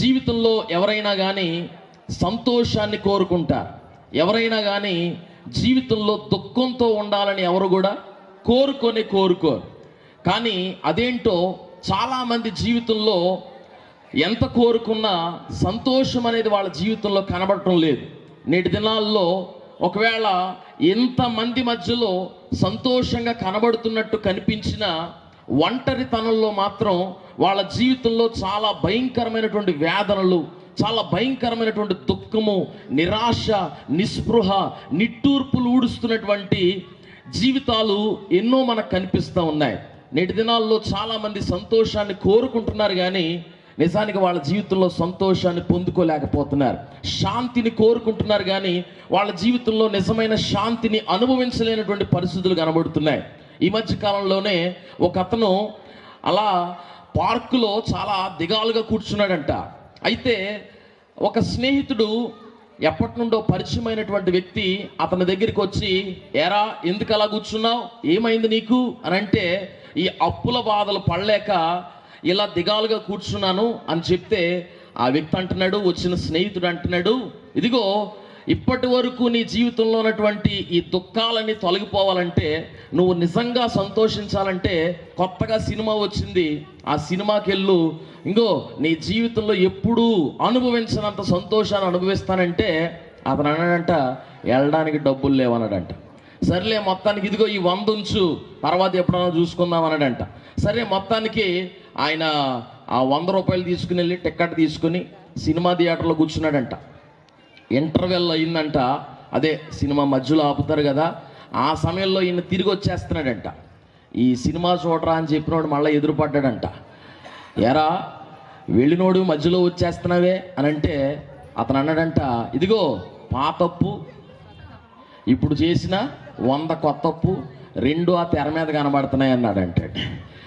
జీవితంలో ఎవరైనా కానీ సంతోషాన్ని కోరుకుంటారు ఎవరైనా కానీ జీవితంలో దుఃఖంతో ఉండాలని ఎవరు కూడా కోరుకొని కోరుకోరు. కానీ అదేంటో చాలామంది జీవితంలో ఎంత కోరుకున్నా సంతోషం అనేది వాళ్ళ జీవితంలో కనబడటం లేదు. నేటి దినాల్లో ఒకవేళ ఎంతమంది మధ్యలో సంతోషంగా కనబడుతున్నట్టు కనిపించిన ఒంటరితనంలో మాత్రం వాళ్ళ జీవితంలో చాలా భయంకరమైనటువంటి వేదనలు చాలా భయంకరమైనటువంటి దుఃఖము నిరాశ నిస్పృహ నిట్టూర్పులు ఊడుస్తున్నటువంటి జీవితాలు ఎన్నో మనకు కనిపిస్తూ ఉన్నాయి. నేటి దినాల్లో చాలామంది సంతోషాన్ని కోరుకుంటున్నారు కానీ నిజానికి వాళ్ళ జీవితంలో సంతోషాన్ని పొందుకోలేకపోతున్నారు. శాంతిని కోరుకుంటున్నారు కానీ వాళ్ళ జీవితంలో నిజమైన శాంతిని అనుభవించలేనటువంటి పరిస్థితులు కనబడుతున్నాయి. ఈ మధ్య కాలంలోనే ఒక అతను అలా పార్కులో చాలా దిగాలుగా కూర్చున్నాడంట. అయితే ఒక స్నేహితుడు ఎప్పటి నుండో పరిచయమైనటువంటి వ్యక్తి అతని దగ్గరికి వచ్చి ఎరా ఎందుకు అలా కూర్చున్నావు? ఏమైంది నీకు? అని అంటే ఈ అప్పుల బాధలు పడలేక ఇలా దిగాలుగా కూర్చున్నాను అని చెప్తే ఆ వ్యక్తి అంటున్నాడు వచ్చిన స్నేహితుడు అంటున్నాడు ఇదిగో ఇప్పటి వరకు నీ జీవితంలో ఉన్నటువంటి ఈ దుఃఖాలన్నీ తొలగిపోవాలంటే నువ్వు నిజంగా సంతోషించాలంటే కొత్తగా సినిమా వచ్చింది. ఆ సినిమాకి వెళ్ళు. ఇంకో నీ జీవితంలో ఎప్పుడూ అనుభవించినంత సంతోషాన్ని అనుభవిస్తానంటే అతను అన్నాడంట వెళ్ళడానికి డబ్బులు లేవన్నాడంట. సర్లే మొత్తానికి ఇదిగో ఈ వంద ఉంచు. తర్వాత ఎప్పుడైనా చూసుకుందాం అన్నాడంట. సరే మొత్తానికి ఆయన ఆ వంద రూపాయలు తీసుకుని వెళ్ళి టికెట్ తీసుకుని సినిమా థియేటర్లో కూర్చున్నాడంట. ఇంటర్వెల్ అయిందంట. అదే సినిమా మధ్యలో ఆపుతారు కదా. ఆ సమయంలో ఈయన తిరిగి వచ్చేస్తున్నాడంట. ఈ సినిమా చూడరా అని చెప్పినోడు మళ్ళీ ఎదురుపడ్డాడంట. ఎరా వెళ్ళినోడు మధ్యలో వచ్చేస్తున్నావే అని అంటే అతను అన్నాడంట ఇదిగో పాతప్పు. ఇప్పుడు చేసిన వంద కొత్తప్పు రెండు ఆ తెర మీద కనబడుతున్నాయి అన్నాడంటే.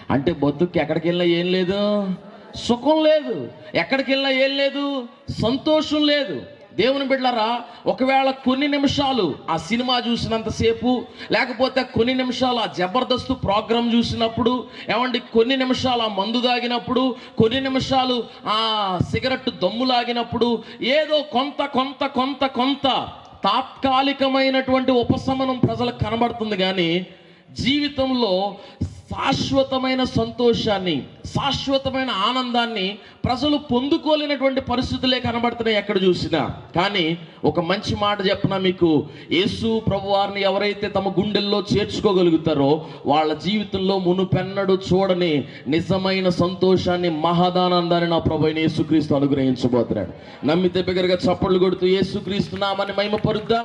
అంటే బతుక్కి ఎక్కడికి వెళ్ళినా ఏం లేదు? సుఖం లేదు. ఎక్కడికి వెళ్ళినా ఏం లేదు. సంతోషం లేదు. దేవుని బిడ్డరా ఒకవేళ కొన్ని నిమిషాలు ఆ సినిమా చూసినంతసేపు లేకపోతే కొన్ని నిమిషాలు ఆ జబర్దస్త్ ప్రోగ్రాం చూసినప్పుడు ఏమండి కొన్ని నిమిషాలు ఆ మందు తాగినప్పుడు కొన్ని నిమిషాలు ఆ సిగరెట్ దమ్ము లాగినప్పుడు ఏదో కొంత కొంత కొంత కొంత తాత్కాలికమైనటువంటి ఉపశమనం ప్రజలకు కనబడుతుంది కానీ జీవితంలో శాశ్వతమైన సంతోషాన్ని శాశ్వతమైన ఆనందాన్ని ప్రజలు పొందుకోలేనటువంటి పరిస్థితులే కనబడుతున్నాయి ఎక్కడ చూసినా. కానీ ఒక మంచి మాట చెప్పిన మీకు? యేసు ప్రభు వారిని ఎవరైతే తమ గుండెల్లో చేర్చుకోగలుగుతారో వాళ్ళ జీవితంలో మునుపెన్నడు చూడని నిజమైన సంతోషాన్ని మహదానందాన్ని నా ప్రభు యేసుక్రీస్తు అనుగ్రహించబోతున్నాడు. నమ్మితే బిగరగా చప్పళ్ళు కొడుతూ యేసుక్రీస్తు నామని మహిమ పరుద్దా